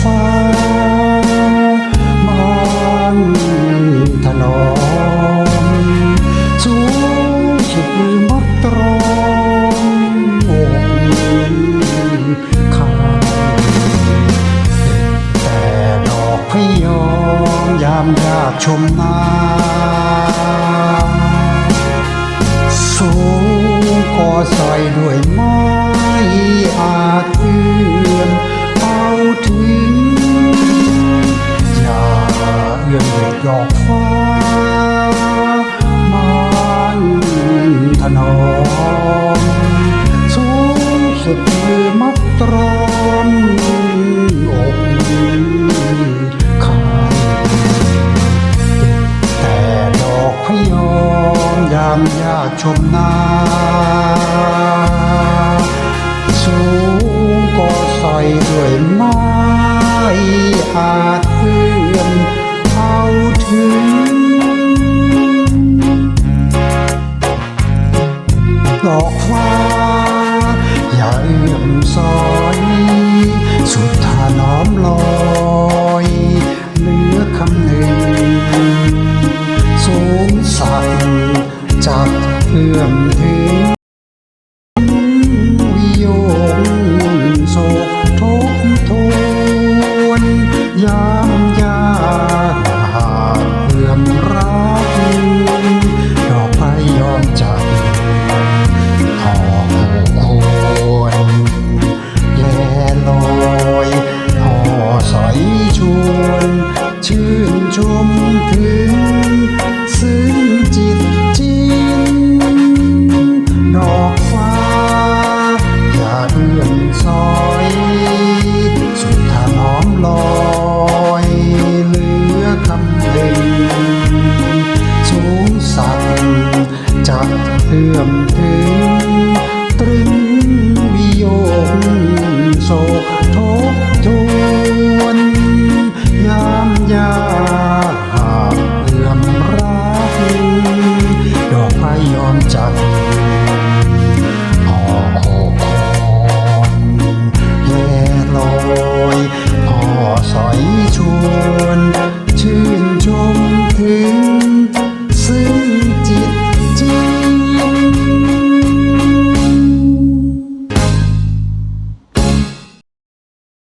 ฟ้ามันถนอมสูงสุดมัตรอมอกข้างแต่ดอกพยอมยามยากชมนา ดอกฟ้ามันถนอมสูงสุดคือมัตรอมอกขางแต่ดอกพยอมยามยากชมนา รื่องเทโยงโศกทบทวนยามยาหาเพื่อมรักดอกไม้ยอมจับขอโคนแย่ลอยพอสอยชวน ชื่นชมเธอ อกฟ้าอย่าเอื้อนซอยสุดทางหอมลอยเหลือคำเพลงสูงสั่งจับเอื้อมถึง on.